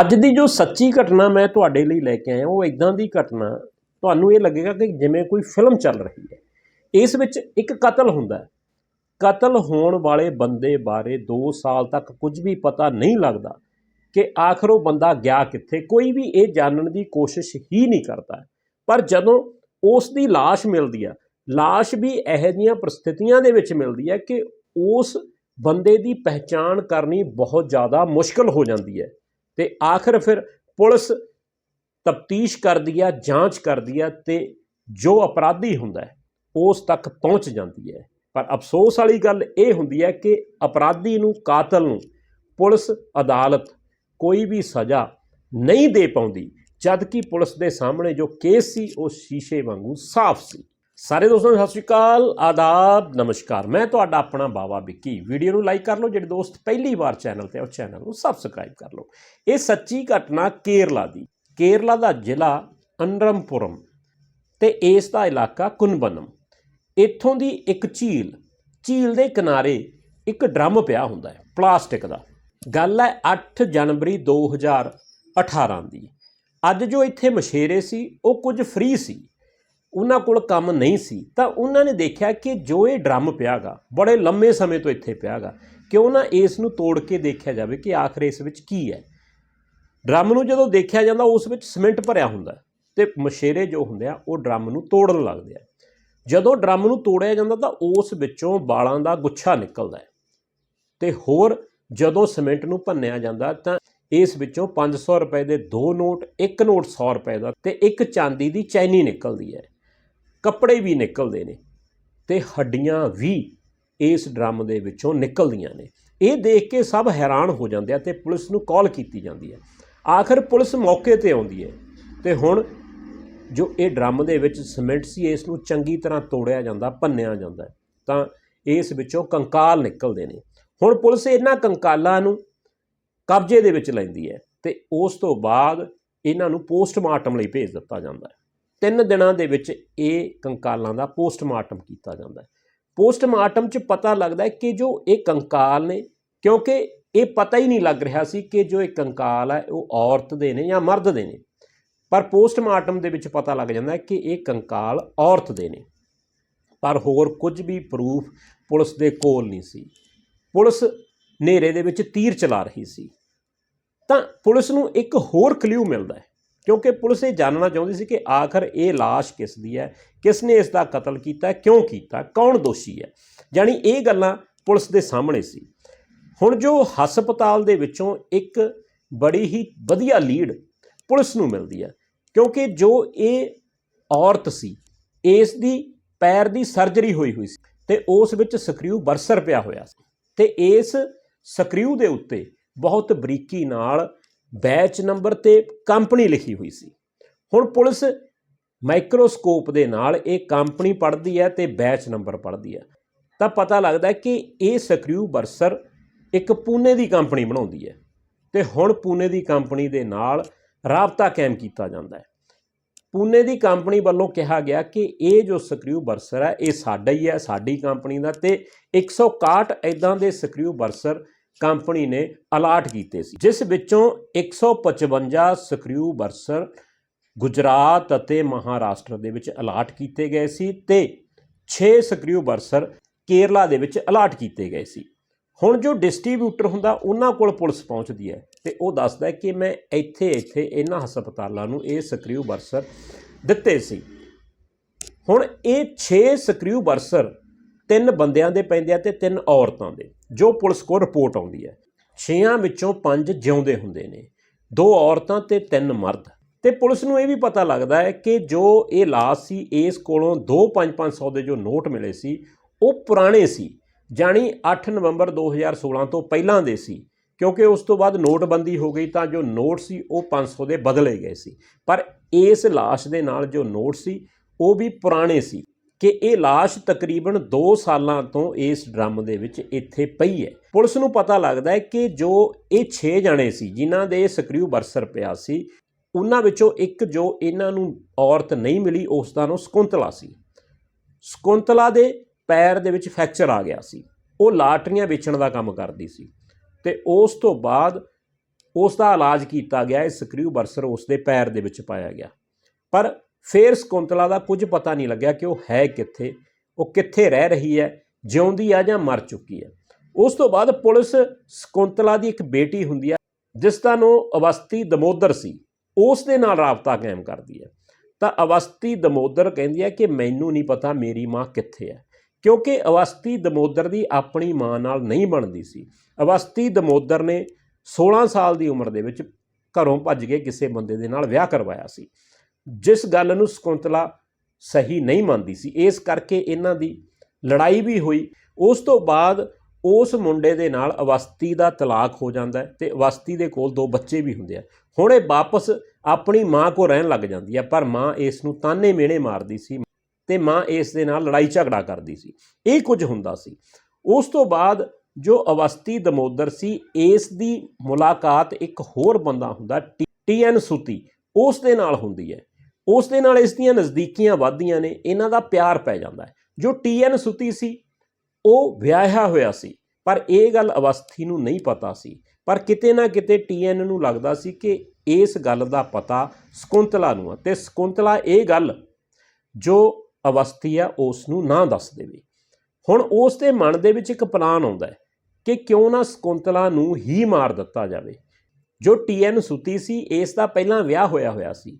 ਅੱਜ ਦੀ ਜੋ ਸੱਚੀ ਘਟਨਾ ਮੈਂ ਤੁਹਾਡੇ ਲਈ ਲੈ ਕੇ ਆਇਆ ਉਹ ਇਦਾਂ ਦੀ ਘਟਨਾ ਤੁਹਾਨੂੰ ਇਹ ਲੱਗੇਗਾ ਕਿ ਜਿਵੇਂ ਕੋਈ ਫਿਲਮ ਚੱਲ ਰਹੀ ਹੈ ਇਸ ਵਿੱਚ ਇੱਕ ਕਤਲ ਹੁੰਦਾ ਹੈ ਕਤਲ ਹੋਣ ਵਾਲੇ ਬੰਦੇ ਬਾਰੇ 2 ਸਾਲ ਤੱਕ ਕੁਝ ਵੀ ਪਤਾ ਨਹੀਂ ਲੱਗਦਾ ਕਿ ਆਖਰ ਉਹ ਬੰਦਾ ਗਿਆ ਕਿੱਥੇ ਕੋਈ ਵੀ ਇਹ ਜਾਣਨ ਦੀ ਕੋਸ਼ਿਸ਼ ਹੀ ਨਹੀਂ ਕਰਦਾ ਪਰ ਜਦੋਂ ਉਸ ਦੀ লাশ ਮਿਲਦੀ ਆ লাশ ਵੀ ਇਹੋ ਜਿਹੀਆਂ ਪ੍ਰਸਥਿਤੀਆਂ ਦੇ ਵਿੱਚ ਮਿਲਦੀ ਹੈ ਕਿ ਉਸ ਬੰਦੇ ਦੀ ਪਹਿਚਾਣ ਕਰਨੀ ਬਹੁਤ ਜ਼ਿਆਦਾ ਮੁਸ਼ਕਲ ਹੋ ਜਾਂਦੀ ਹੈ ਤੇ ਆਖਰ ਫਿਰ ਪੁਲਿਸ ਤਫਤੀਸ਼ ਕਰਦੀ ਆ, ਜਾਂਚ ਕਰਦੀ ਆ ਤੇ ਜੋ ਅਪਰਾਧੀ ਹੁੰਦਾ ਹੈ, ਉਸ ਤੱਕ ਪਹੁੰਚ ਜਾਂਦੀ ਹੈ। ਪਰ ਅਫਸੋਸ ਵਾਲੀ ਗੱਲ ਇਹ ਹੁੰਦੀ ਹੈ ਕਿ ਅਪਰਾਧੀ ਨੂੰ, ਕਾਤਲ ਨੂੰ ਪੁਲਿਸ ਅਦਾਲਤ ਕੋਈ ਵੀ ਸਜ਼ਾ ਨਹੀਂ ਦੇ ਪਾਉਂਦੀ ਜਦ ਕਿ ਪੁਲਿਸ ਦੇ ਸਾਹਮਣੇ ਜੋ ਕੇਸ ਸੀ, ਉਹ ਸ਼ੀਸ਼ੇ ਵਾਂਗੂ ਸਾਫ਼ ਸੀ। ਸਾਰੇ ਦੋਸਤਾਂ ਨੂੰ ਸਤਿ ਸ਼੍ਰੀ ਅਕਾਲ, ਆਦਾਬ, ਨਮਸਕਾਰ। ਮੈਂ ਤੁਹਾਡਾ ਆਪਣਾ ਬਾਵਾ ਵਿੱਕੀ। ਵੀਡੀਓ ਨੂੰ ਲਾਈਕ ਕਰ ਲਓ, ਜਿਹੜੇ ਦੋਸਤ ਪਹਿਲੀ ਵਾਰ ਚੈਨਲ ਤੇ ਉਹ ਚੈਨਲ ਨੂੰ ਸਬਸਕ੍ਰਾਈਬ ਕਰ ਲਓ। ਇਹ ਸੱਚੀ ਘਟਨਾ ਕੇਰਲਾ ਦੀ। ਕੇਰਲਾ ਦਾ ਜ਼ਿਲ੍ਹਾ ਅਨਰਮਪੁਰਮ ਤੇ ਇਸ ਦਾ ਇਲਾਕਾ ਕੁਨਬਨਮ। ਇੱਥੋਂ ਦੀ ਇੱਕ ਝੀਲ ਝੀਲ ਦੇ ਕਿਨਾਰੇ ਇੱਕ ਡਰਮ ਪਿਆ ਹੁੰਦਾ ਹੈ, ਪਲਾਸਟਿਕ ਦਾ। ਗੱਲ ਹੈ 8 ਜਨਵਰੀ 2018 ਦੀ। ਅੱਜ ਜੋ ਇੱਥੇ ਮਛੇਰੇ ਸੀ, ਉਹ ਕੁਝ ਫ੍ਰੀ ਸੀ। ਉਹਨਾਂ ਕੋਲ ਕੰਮ ਨਹੀਂ ਸੀ, ਤਾਂ ਉਹਨਾਂ ਨੇ ਦੇਖਿਆ ਕਿ ਜੋ ਇਹ ਡਰਮ ਪਿਆਗਾ, ਬੜੇ ਲੰਮੇ ਸਮੇਂ ਤੋਂ ਇੱਥੇ ਪਿਆਗਾ, ਕਿਉਂ ਨਾ ਇਸ ਨੂੰ ਤੋੜ ਕੇ ਦੇਖਿਆ ਜਾਵੇ ਕਿ ਆਖਰ ਇਸ ਵਿੱਚ ਕੀ ਹੈ। ਡਰਮ ਨੂੰ ਜਦੋਂ ਦੇਖਿਆ ਜਾਂਦਾ, ਉਸ ਵਿੱਚ ਸਿਮੈਂਟ ਭਰਿਆ ਹੁੰਦਾ ਹੈ ਤੇ ਮਛੇਰੇ ਜੋ ਹੁੰਦੇ ਆ, ਉਹ ਡਰਮ ਨੂੰ ਤੋੜਨ ਲੱਗਦੇ ਆ। ਜਦੋਂ ਡਰਮ ਨੂੰ ਤੋੜਿਆ ਜਾਂਦਾ, ਤਾਂ ਉਸ ਵਿੱਚੋਂ ਵਾਲਾਂ ਦਾ ਗੁੱਛਾ ਨਿਕਲਦਾ ਹੈ ਤੇ ਹੋਰ ਜਦੋਂ ਸਿਮੈਂਟ ਨੂੰ ਭੰਨਿਆ ਜਾਂਦਾ, ਤਾਂ ਇਸ ਵਿੱਚੋਂ 500 ਰੁਪਏ ਦੇ ਦੋ ਨੋਟ, ਇੱਕ ਨੋਟ 100 ਰੁਪਏ ਦਾ ਤੇ ਇੱਕ ਚਾਂਦੀ ਦੀ ਚੈਨੀ ਨਿਕਲਦੀ ਹੈ। ਕੱਪੜੇ ਵੀ ਨਿਕਲਦੇ ਨੇ ਤੇ ਹੱਡੀਆਂ ਵੀ ਇਸ ਡਰਮ ਦੇ ਵਿੱਚੋਂ ਨਿਕਲਦੀਆਂ ਨੇ। ਇਹ ਦੇਖ ਕੇ ਸਭ ਹੈਰਾਨ ਹੋ ਜਾਂਦੇ ਆ ਤੇ ਪੁਲਿਸ ਨੂੰ ਕਾਲ ਕੀਤੀ ਜਾਂਦੀ ਹੈ। ਆਖਰ ਪੁਲਿਸ ਮੌਕੇ ਤੇ ਆਉਂਦੀ ਹੈ ਤੇ ਹੁਣ ਜੋ ਇਹ ਡਰਮ ਦੇ ਵਿੱਚ ਸਿਮੈਂਟ ਸੀ, ਇਸ ਨੂੰ ਚੰਗੀ ਤਰ੍ਹਾਂ ਤੋੜਿਆ ਜਾਂਦਾ, ਭੰਨਿਆ ਜਾਂਦਾ ਤਾਂ ਇਸ ਵਿੱਚੋਂ ਕੰਕਾਲ ਨਿਕਲਦੇ ਨੇ। ਹੁਣ ਪੁਲਿਸ ਇਹਨਾਂ ਕੰਕਾਲਾਂ ਨੂੰ ਕਬਜ਼ੇ ਦੇ ਵਿੱਚ ਲੈਂਦੀ ਹੈ ਤੇ ਉਸ ਤੋਂ ਬਾਅਦ ਇਹਨਾਂ ਨੂੰ ਪੋਸਟਮਾਰਟਮ ਲਈ ਭੇਜ ਦਿੱਤਾ ਜਾਂਦਾ ਹੈ। ਤਿੰਨ ਦਿਨਾਂ ਦੇ ਵਿੱਚ ਇਹ ਕੰਕਾਲਾਂ ਦਾ ਪੋਸਟਮਾਰਟਮ ਕੀਤਾ ਜਾਂਦਾ ਹੈ। ਪੋਸਟਮਾਰਟਮ 'ਚ ਪਤਾ ਲੱਗਦਾ ਹੈ ਕਿ ਜੋ ਇਹ ਕੰਕਾਲ ਨੇ, ਕਿਉਂਕਿ ਇਹ ਪਤਾ ਹੀ ਨਹੀਂ ਲੱਗ ਰਿਹਾ ਸੀ ਕਿ ਜੋ ਇਹ ਕੰਕਾਲ ਹੈ, ਉਹ ਔਰਤ ਦੇ ਨੇ ਜਾਂ ਮਰਦ ਦੇ ਨੇ। ਪਰ ਪੋਸਟਮਾਰਟਮ ਦੇ ਵਿੱਚ ਪਤਾ ਲੱਗ ਜਾਂਦਾ ਹੈ ਕਿ ਇਹ ਕੰਕਾਲ ਔਰਤ ਦੇ ਨੇ। ਪਰ ਹੋਰ ਕੁਝ ਵੀ ਪ੍ਰੂਫ ਪੁਲਿਸ ਦੇ ਕੋਲ ਨਹੀਂ ਸੀ। ਪੁਲਿਸ ਹਨੇਰੇ ਦੇ ਵਿੱਚ ਤੀਰ ਚਲਾ ਰਹੀ ਸੀ। ਤਾਂ ਪੁਲਿਸ ਨੂੰ ਇੱਕ ਹੋਰ ਕਲਿਊ ਮਿਲਦਾ ਹੈ। ਕਿਉਂਕਿ ਪੁਲਿਸ ਇਹ ਜਾਣਨਾ ਚਾਹੁੰਦੀ ਸੀ ਕਿ ਆਖਰ ਇਹ লাশ ਕਿਸ ਦੀ ਹੈ, ਕਿਸ ਨੇ ਇਸ ਦਾ ਕਤਲ ਕੀਤਾ ਕਿਉਂ ਕੀਤਾ ਕੌਣ ਦੋਸ਼ੀ ਹੈ? ਜਾਨੀ ਇਹ ਗੱਲਾਂ ਪੁਲਿਸ ਦੇ ਸਾਹਮਣੇ ਸੀ। ਹੁਣ ਜੋ ਹਸਪਤਾਲ ਦੇ ਵਿੱਚੋਂ ਇੱਕ ਬੜੀ ਹੀ ਵਧੀਆ ਲੀਡ ਪੁਲਿਸ ਨੂੰ ਮਿਲਦੀ ਹੈ, ਕਿਉਂਕਿ ਜੋ ਇਹ ਔਰਤ ਸੀ, ਇਸ ਦੀ ਪੈਰ ਦੀ ਸਰਜਰੀ ਹੋਈ ਹੋਈ ਸੀ ਤੇ ਉਸ ਵਿੱਚ ਸਕਰੀਊ ਬਰਸਰ ਪਿਆ ਹੋਇਆ ਸੀ ਤੇ ਇਸ ਸਕਰੀਊ ਦੇ ਉੱਤੇ ਬਹੁਤ ਬਰੀਕੀ ਨਾਲ ਬੈਚ ਨੰਬਰ ਤੇ ਕੰਪਨੀ ਲਿਖੀ ਹੋਈ ਸੀ। ਹੁਣ ਪੁਲਿਸ ਮਾਈਕਰੋਸਕੋਪ ਦੇ ਨਾਲ ਇਹ ਕੰਪਨੀ ਪੜ੍ਹਦੀ ਹੈ ਤੇ ਬੈਚ ਨੰਬਰ ਪੜ੍ਹਦੀ ਹੈ। ਤਾਂ ਪਤਾ ਲੱਗਦਾ ਕਿ ਇਹ ਸਕਰੀਊ ਬਰਸਰ ਇੱਕ ਪੂਨੇ ਦੀ ਕੰਪਨੀ ਬਣਾਉਂਦੀ ਹੈ ਤੇ ਹੁਣ ਪੂਨੇ ਦੀ ਕੰਪਨੀ ਦੇ ਨਾਲ ਰਾਬਤਾ ਕਾਇਮ ਕੀਤਾ ਜਾਂਦਾ ਹੈ। ਪੂਨੇ ਦੀ ਕੰਪਨੀ ਵੱਲੋਂ ਕਿਹਾ ਗਿਆ ਕਿ ਇਹ ਜੋ ਸਕਰੀਊ ਬਰਸਰ ਹੈ, ਇਹ ਸਾਡਾ ਹੀ ਹੈ, ਸਾਡੀ ਕੰਪਨੀ ਦਾ ਤੇ 161 ਇਦਾਂ ਦੇ ਸਕਰੀਊ ਬਰਸਰ ਕੰਪਨੀ ਨੇ ਅਲਾਟ ਕੀਤੇ ਸੀ। ਜਿਸ ਵਿੱਚੋਂ 155 ਸਕਰੀਊ ਬਰਸਰ ਗੁਜਰਾਤ ਅਤੇ ਮਹਾਰਾਸ਼ਟਰ ਦੇ ਵਿੱਚ ਅਲਾਟ ਕੀਤੇ ਗਏ ਸੀ ਤੇ 6 ਸਕਰੀਊ ਬਰਸਰ ਕੇਰਲਾ ਦੇ ਵਿੱਚ ਅਲਾਟ ਕੀਤੇ ਗਏ ਸੀ। ਹੁਣ ਜੋ ਡਿਸਟ੍ਰੀਬਿਊਟਰ ਹੁੰਦਾ, ਉਹਨਾਂ ਕੋਲ ਪੁਲਿਸ ਪਹੁੰਚਦੀ ਹੈ ਤੇ ਉਹ ਦੱਸਦਾ ਕਿ ਮੈਂ ਇੱਥੇ ਇੱਥੇ ਇਹਨਾਂ ਹਸਪਤਾਲਾਂ ਨੂੰ ਇਹ ਸਕਰੀਊ ਬਰਸਰ ਦਿੱਤੇ ਸੀ। ਹੁਣ ਇਹ 6 ਸਕਰੀਊ ਬਰਸਰ ਤਿੰਨ ਬੰਦਿਆਂ ਦੇ ਪੈਂਦੇ ਆ ਤੇ ਤਿੰਨ ਔਰਤਾਂ ਦੇ। ਜੋ ਪੁਲਿਸ ਕੋਲ ਰਿਪੋਰਟ ਆਉਂਦੀ ਹੈ। ਛੇਆਂ ਵਿੱਚੋਂ ਪੰਜ ਜਿਉਂਦੇ ਹੁੰਦੇ ਨੇ। ਦੋ ਔਰਤਾਂ ਤੇ ਤਿੰਨ ਮਰਦ। ਤੇ ਪੁਲਿਸ ਨੂੰ ਇਹ ਵੀ ਪਤਾ ਲੱਗਦਾ ਹੈ ਕਿ ਜੋ ਇਹ ਲਾਸ਼ ਸੀ, ਇਸ ਕੋਲੋਂ 2-5-500 ਦੇ ਜੋ ਨੋਟ ਮਿਲੇ ਸੀ, ਉਹ ਪੁਰਾਣੇ ਸੀ ਜਾਣੀ 8 ਨਵੰਬਰ 2016 ਤੋਂ ਪਹਿਲਾਂ ਦੇ ਸੀ। ਕਿਉਂਕਿ ਉਸ ਤੋਂ ਬਾਅਦ ਨੋਟਬੰਦੀ ਹੋ ਗਈ ਤਾਂ ਜੋ ਨੋਟ ਸੀ, ਉਹ 500 ਦੇ ਬਦਲੇ ਗਏ ਸੀ। ਪਰ ਇਸ ਲਾਸ਼ ਦੇ ਨਾਲ ਜੋ ਨੋਟ ਸੀ, ਉਹ ਵੀ ਪੁਰਾਣੇ ਸੀ। ਕਿ ਇਹ ਲਾਸ਼ ਤਕਰੀਬਨ 2 ਸਾਲਾਂ ਤੋਂ ਇਸ ਡਰਮ ਦੇ ਵਿੱਚ ਇੱਥੇ ਪਈ ਹੈ। ਪੁਲਿਸ ਨੂੰ ਪਤਾ ਲੱਗਦਾ ਹੈ ਕਿ ਜੋ ਇਹ 6 ਜਣੇ ਸੀ, ਜਿਨ੍ਹਾਂ ਦੇ ਸਕਰੀਊ ਬਰਸਰ ਪਿਆ ਸੀ, ਉਹਨਾਂ ਵਿੱਚੋਂ ਇੱਕ ਜੋ ਇਹਨਾਂ ਨੂੰ ਔਰਤ ਨਹੀਂ ਮਿਲੀ, ਉਸ ਦਾ ਨਾਮ ਸਕੁੰਤਲਾ ਸੀ। ਸਕੁੰਤਲਾ ਦੇ ਪੈਰ ਦੇ ਵਿੱਚ ਫ੍ਰੈਕਚਰ ਆ ਗਿਆ ਸੀ। ਉਹ ਲਾਟਰੀਆਂ ਵੇਚਣ ਦਾ ਕੰਮ ਕਰਦੀ ਸੀ ਤੇ ਉਸ ਤੋਂ ਬਾਅਦ ਉਸ ਦਾ ਇਲਾਜ ਕੀਤਾ ਗਿਆ, ਇਹ ਸਕਰੂ ਬਰਸਰ ਉਸ ਦੇ ਪੈਰ ਦੇ ਵਿੱਚ ਪਾਇਆ ਗਿਆ। ਪਰ ਫੇਰ ਸਕੁੰਤਲਾ ਦਾ ਕੁਝ ਪਤਾ ਨਹੀਂ ਲੱਗਿਆ ਕਿ ਉਹ ਹੈ ਕਿੱਥੇ, ਉਹ ਕਿੱਥੇ ਰਹਿ ਰਹੀ ਹੈ, ਜਿਉਂਦੀ ਆ ਜਾਂ ਮਰ ਚੁੱਕੀ ਹੈ। ਉਸ ਤੋਂ ਬਾਅਦ ਪੁਲਿਸ ਸਕੁੰਤਲਾ ਦੀ ਇੱਕ ਬੇਟੀ ਹੁੰਦੀ ਹੈ ਜਿਸ ਦਾ ਨਾਂ ਅਵਸਤੀ ਦਮੋਦਰ ਸੀ। ਉਸ ਦੇ ਨਾਲ ਰਾਬਤਾ ਕਾਇਮ ਕਰਦੀ ਹੈ। ਤਾਂ ਅਵਸਤੀ ਦਮੋਦਰ ਕਹਿੰਦੀ ਹੈ ਕਿ ਮੈਨੂੰ ਨਹੀਂ ਪਤਾ ਮੇਰੀ ਮਾਂ ਕਿੱਥੇ ਹੈ, ਕਿਉਂਕਿ ਅਵਸਤੀ ਦਮੋਦਰ ਦੀ ਆਪਣੀ ਮਾਂ ਨਾਲ ਨਹੀਂ ਬਣਦੀ ਸੀ। ਅਵਸਤੀ ਦਮੋਦਰ ਨੇ 16 ਸਾਲ ਦੀ ਉਮਰ ਦੇ ਵਿੱਚ ਘਰੋਂ ਭੱਜ ਕੇ ਕਿਸੇ ਬੰਦੇ ਦੇ ਨਾਲ ਵਿਆਹ ਕਰਵਾਇਆ ਸੀ। ਜਿਸ ਗੱਲ ਨੂੰ ਸਕੁੰਤਲਾ ਸਹੀ ਨਹੀਂ ਮੰਨਦੀ ਸੀ, ਇਸ ਕਰਕੇ ਇਹਨਾਂ ਦੀ ਲੜਾਈ ਵੀ ਹੋਈ। ਉਸ ਤੋਂ ਬਾਅਦ ਉਸ ਮੁੰਡੇ ਦੇ ਨਾਲ ਅਵਸਤੀ ਦਾ ਤਲਾਕ ਹੋ ਜਾਂਦਾ ਹੈ ਤੇ ਅਵਸਥੀ ਦੇ ਕੋਲ ਦੋ ਬੱਚੇ ਵੀ ਹੁੰਦੇ ਆ। ਹੁਣ ਇਹ ਵਾਪਸ ਆਪਣੀ ਮਾਂ ਕੋ ਰਹਿਣ ਲੱਗ ਜਾਂਦੀ ਹੈ ਪਰ ਮਾਂ ਇਸ ਨੂੰ ਤਾਨੇ ਮੇਣੇ ਮਾਰਦੀ ਸੀ ਤੇ ਮਾਂ ਇਸ ਦੇ ਨਾਲ ਲੜਾਈ ਝਗੜਾ ਕਰਦੀ ਸੀ। ਇਹ ਕੁਝ ਹੁੰਦਾ ਸੀ। ਉਸ ਤੋਂ ਬਾਅਦ ਜੋ ਅਵਸਤੀ ਦਮੋਦਰ ਸੀ, ਇਸ ਦੀ ਮੁਲਾਕਾਤ ਇੱਕ ਹੋਰ ਬੰਦਾ ਹੁੰਦਾ, ਟੀ ਐਨ ਸੁਤੀ, ਉਸ ਦੇ ਨਾਲ ਹੁੰਦੀ ਹੈ। ਉਸ ਦੇ ਨਾਲ ਇਸ ਦੀਆਂ ਨਜ਼ਦੀਕੀਆਂ ਵੱਧਦੀਆਂ ਨੇ, ਇਹਨਾਂ ਦਾ ਪਿਆਰ ਪੈ ਜਾਂਦਾ ਹੈ। ਜੋ ਟੀ ਐਨ ਸੁਤੀ ਸੀ, ਉਹ ਵਿਆਹਿਆ ਹੋਇਆ ਸੀ, ਪਰ ਇਹ ਗੱਲ ਅਵਸਥੀ ਨੂੰ ਨਹੀਂ ਪਤਾ ਸੀ। ਪਰ ਕਿਤੇ ਨਾ ਕਿਤੇ ਟੀਐਨ ਨੂੰ ਲੱਗਦਾ ਸੀ ਕਿ ਇਸ ਗੱਲ ਦਾ ਪਤਾ ਸਕੁੰਤਲਾ ਨੂੰ ਹੈ ਤੇ ਸਕੁੰਤਲਾ ਇਹ ਗੱਲ ਜੋ ਅਵਸਥੀ ਆ, ਉਸ ਨੂੰ ਨਾ ਦੱਸ ਦੇਵੇ। ਹੁਣ ਉਸ ਦੇ ਮਨ ਦੇ ਵਿੱਚ ਇੱਕ ਪਲਾਨ ਆਉਂਦਾ ਹੈ ਕਿ ਕਿਉਂ ਨਾ ਸਕੁੰਤਲਾ ਨੂੰ ਹੀ ਮਾਰ ਦਿੱਤਾ ਜਾਵੇ। ਜੋ ਟੀਐਨ ਸੁਤੀ ਸੀ, ਇਸ ਦਾ ਪਹਿਲਾਂ ਵਿਆਹ ਹੋਇਆ ਹੋਇਆ ਸੀ।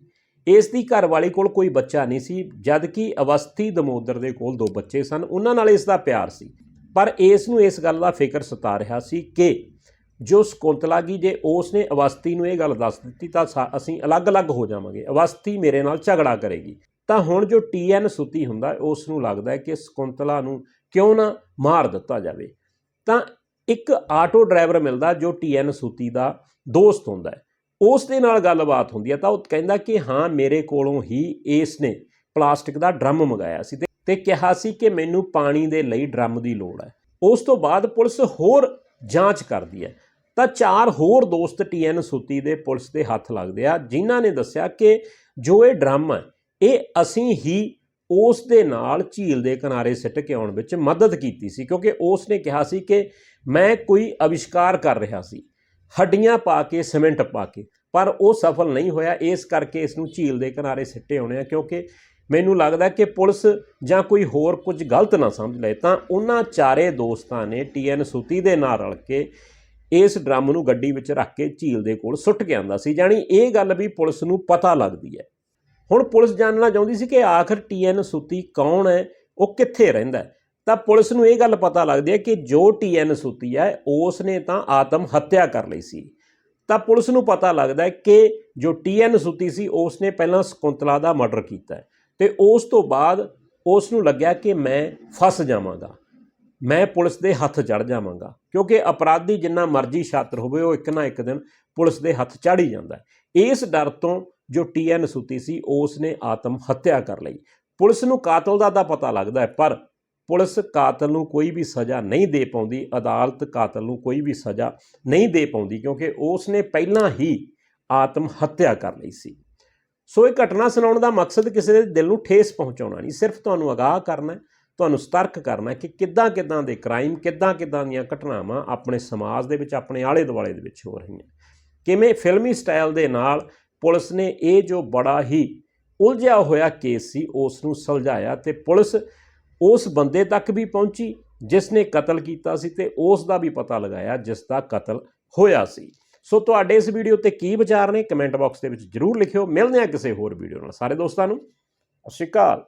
ਇਸ ਦੀ ਘਰ ਵਾਲੀ ਕੋਲ ਕੋਈ ਬੱਚਾ ਨਹੀਂ ਸੀ ਜਦ ਕਿ ਅਵਸਥੀ ਦਮੋਦਰ ਦੇ ਕੋਲ ਦੋ ਬੱਚੇ ਸਨ, ਉਹਨਾਂ ਨਾਲ ਇਸ ਦਾ ਪਿਆਰ ਸੀ। ਪਰ ਇਸ ਨੂੰ ਇਸ ਗੱਲ ਦਾ ਫਿਕਰ ਸਤਾ ਰਿਹਾ ਸੀ ਕਿ ਜੋ ਸਕੁੰਤਲਾ ਕੀ ਜੇ ਉਸ ਨੇ ਅਵਸਥੀ ਨੂੰ ਇਹ ਗੱਲ ਦੱਸ ਦਿੱਤੀ ਤਾਂ ਸਾ- ਅਸੀਂ ਅਲੱਗ-ਅਲੱਗ ਹੋ ਜਾਵਾਂਗੇ। ਅਵਸਥੀ ਮੇਰੇ ਨਾਲ ਝਗੜਾ ਕਰੇਗੀ। ਤਾਂ ਹੁਣ ਜੋ ਟੀਐਨ ਸੁਤੀ ਹੁੰਦਾ, ਉਸ ਨੂੰ ਲੱਗਦਾ ਹੈ ਕਿ ਸਕੁੰਤਲਾ ਨੂੰ ਕਿਉਂ ਨਾ ਮਾਰ ਦਿੱਤਾ ਜਾਵੇ। ਤਾਂ ਇੱਕ ਆਟੋ ਡਰਾਈਵਰ ਮਿਲਦਾ ਜੋ ਟੀਐਨ ਸੁਤੀ ਦਾ ਦੋਸਤ ਹੁੰਦਾ ਹੈ। ਉਸ ਦੇ ਨਾਲ ਗੱਲਬਾਤ ਹੁੰਦੀ ਹੈ ਤਾਂ ਉਹ ਕਹਿੰਦਾ ਕਿ ਹਾਂ, ਮੇਰੇ ਕੋਲੋਂ ਹੀ ਇਸ ਨੇ ਪਲਾਸਟਿਕ ਦਾ ਡਰਮ ਮੰਗਾਇਆ ਸੀ ਤੇ- ਕਿਹਾ ਸੀ ਕਿ ਮੈਨੂੰ ਪਾਣੀ ਦੇ ਲਈ ਡਰਮ ਦੀ ਲੋੜ ਹੈ। ਉਸ ਤੋਂ ਬਾਅਦ ਪੁਲਿਸ ਹੋਰ ਜਾਂਚ ਕਰਦੀ ਹੈ। ਤਾਂ ਚਾਰ ਹੋਰ ਦੋਸਤ ਟੀਐਨ ਸੁਤੀ ਦੇ ਪੁਲਿਸ ਦੇ ਹੱਥ ਲੱਗਦੇ ਆ, ਜਿਨ੍ਹਾਂ ਨੇ ਦੱਸਿਆ ਕਿ ਜੋ ਇਹ ਡਰਮ ਹੈ, ਇਹ ਅਸੀਂ ਹੀ ਉਸ ਦੇ ਨਾਲ ਝੀਲ ਦੇ ਕਿਨਾਰੇ ਸਿੱਟ ਕੇ ਆਉਣ ਵਿੱਚ ਮਦਦ ਕੀਤੀ ਸੀ, ਕਿਉਂਕਿ ਉਸ ਨੇ ਕਿਹਾ ਸੀ ਕਿ ਮੈਂ ਕੋਈ ਅਵਿਸ਼ਕਾਰ ਕਰ ਰਿਹਾ ਸੀ। ਹੱਡੀਆਂ ਪਾ ਕੇ, ਸੀਮੈਂਟ ਪਾ ਕੇ। ਪਰ ਉਹ ਸਫਲ ਨਹੀਂ ਹੋਇਆ। ਇਸ ਕਰਕੇ ਇਸ ਨੂੰ ਝੀਲ ਦੇ ਕਿਨਾਰੇ ਸਿੱਟੇ ਹੋਣੇ ਆ, ਕਿਉਂਕਿ ਮੈਨੂੰ ਲੱਗਦਾ ਕਿ ਪੁਲਿਸ ਜਾਂ ਕੋਈ ਹੋਰ ਕੁਝ ਗਲਤ ਨਾ ਸਮਝ ਲਏ। ਤਾਂ ਉਹਨਾਂ ਚਾਰੇ ਦੋਸਤਾਂ ਨੇ ਟੀਐਨ ਸੁਤੀ ਦੇ ਨਾਲ ਰਲ ਕੇ ਇਸ ਡਰਮ ਨੂੰ ਗੱਡੀ ਵਿੱਚ ਰੱਖ ਕੇ ਝੀਲ ਦੇ ਕੋਲ ਸੁੱਟ ਕੇ ਆਂਦਾ ਸੀ। ਜਾਣੀ ਇਹ ਗੱਲ ਵੀ ਪੁਲਿਸ ਨੂੰ ਪਤਾ ਲੱਗਦੀ ਹੈ। ਹੁਣ ਪੁਲਿਸ ਜਾਣਨਾ ਚਾਹੁੰਦੀ ਸੀ ਕਿ ਆਖਰ ਟੀਐਨ ਸੁਤੀ ਕੌਣ ਹੈ? ਉਹ ਕਿੱਥੇ ਰਹਿੰਦਾ ਹੈ? ਤਾਂ ਪੁਲਿਸ ਨੂੰ ਇਹ ਗੱਲ ਪਤਾ ਲੱਗਦੀ ਹੈ ਕਿ ਜੋ ਟੀਐਨ ਸੁੱਤੀ ਹੈ ਉਸ ਨੇ ਤਾਂ ਆਤਮ ਹੱਤਿਆ ਕਰ ਲਈ ਸੀ। ਤਾਂ ਪੁਲਿਸ ਨੂੰ ਪਤਾ ਲੱਗਦਾ ਹੈ ਕਿ ਜੋ ਟੀਐਨ ਸੁੱਤੀ ਸੀ ਉਸ ਨੇ ਪਹਿਲਾਂ ਸਕੁੰਤਲਾ ਦਾ ਮਰਡਰ ਕੀਤਾ ਹੈ। ਤੇ ਉਸ ਤੋਂ ਬਾਅਦ ਉਸ ਨੂੰ ਲੱਗਿਆ ਕਿ ਮੈਂ ਫਸ ਜਾਵਾਂਗਾ। ਮੈਂ ਪੁਲਿਸ ਦੇ ਹੱਥ ਚੜ ਜਾਵਾਂਗਾ। ਕਿਉਂਕਿ ਅਪਰਾਧੀ ਜਿੰਨਾ ਮਰਜ਼ੀ ਛਾਤਰ ਹੋਵੇ, ਉਹ ਇੱਕ ਨਾ ਇੱਕ ਦਿਨ ਪੁਲਿਸ ਦੇ ਹੱਥ ਚੜ ਹੀ ਜਾਂਦਾ ਇਸ ਡਰ ਤੋਂ ਜੋ ਟੀਐਨ ਸੁੱਤੀ ਸੀ ਉਸ ਨੇ ਆਤਮ ਹੱਤਿਆ ਕਰ ਲਈ। ਪੁਲਿਸ ਨੂੰ ਕਾਤਲ ਦਾ ਤਾਂ ਪਤਾ ਲੱਗਦਾ ਹੈ, ਪਰ ਪੁਲਿਸ ਕਾਤਲ ਨੂੰ ਕੋਈ ਵੀ ਸਜ਼ਾ ਨਹੀਂ ਦੇ ਪਾਉਂਦੀ, ਅਦਾਲਤ ਕਾਤਲ ਨੂੰ ਕੋਈ ਵੀ ਸਜ਼ਾ ਨਹੀਂ ਦੇ ਪਾਉਂਦੀ ਕਿਉਂਕਿ ਉਸ ਨੇ ਪਹਿਲਾਂ ਹੀ ਆਤਮ ਹੱਤਿਆ ਕਰ ਲਈ ਸੀ। ਸੋ ਇਹ ਘਟਨਾ ਸੁਣਾਉਣ ਦਾ ਮਕਸਦ ਕਿਸੇ ਦੇ ਦਿਲ ਨੂੰ ਠੇਸ ਪਹੁੰਚਾਉਣਾ ਨਹੀਂ, ਸਿਰਫ ਤੁਹਾਨੂੰ ਅਗਾਹ ਕਰਨਾ, ਤੁਹਾਨੂੰ ਸਤਰਕ ਕਰਨਾ ਕਿ ਕਿੱਦਾਂ ਕਿੱਦਾਂ ਦੇ ਕ੍ਰਾਈਮ ਕਿੱਦਾਂ ਕਿੱਦਾਂ ਦੀਆਂ ਘਟਨਾਵਾਂ ਆਪਣੇ ਸਮਾਜ ਦੇ ਵਿੱਚ, ਆਪਣੇ ਆਲੇ ਦੁਆਲੇ ਦੇ ਵਿੱਚ ਹੋ ਰਹੀਆਂ। ਕਿਵੇਂ ਫਿਲਮੀ ਸਟਾਈਲ ਦੇ ਨਾਲ ਪੁਲਿਸ ਨੇ ਇਹ ਜੋ ਬੜਾ ਹੀ ਉਲਝਿਆ ਹੋਇਆ ਕੇਸ ਸੀ ਉਸ ਨੂੰ ਸੁਲਝਾਇਆ ਤੇ ਪੁਲਿਸ ਉਸ ਬੰਦੇ ਤੱਕ ਵੀ ਪਹੁੰਚੀ, ਜਿਸ ਨੇ ਕਤਲ ਕੀਤਾ ਸੀ ਤੇ ਉਸ ਦਾ ਵੀ ਪਤਾ ਲਗਾਇਆ ਜਿਸ ਦਾ ਕਤਲ ਹੋਇਆ ਸੀ। ਸੋ ਤੁਹਾਡੇ ਇਸ ਵੀਡੀਓ ਤੇ ਕੀ ਵਿਚਾਰ ਨੇ, ਕਮੈਂਟ ਬਾਕਸ ਦੇ ਵਿੱਚ ਜਰੂਰ ਲਿਖਿਓ। ਮਿਲਦੇ ਹਾਂ ਕਿਸੇ ਹੋਰ ਵੀਡੀਓ ਨਾਲ। ਸਾਰੇ ਦੋਸਤਾਂ ਨੂੰ, ਸਤਿ ਸ਼੍ਰੀ ਅਕਾਲ।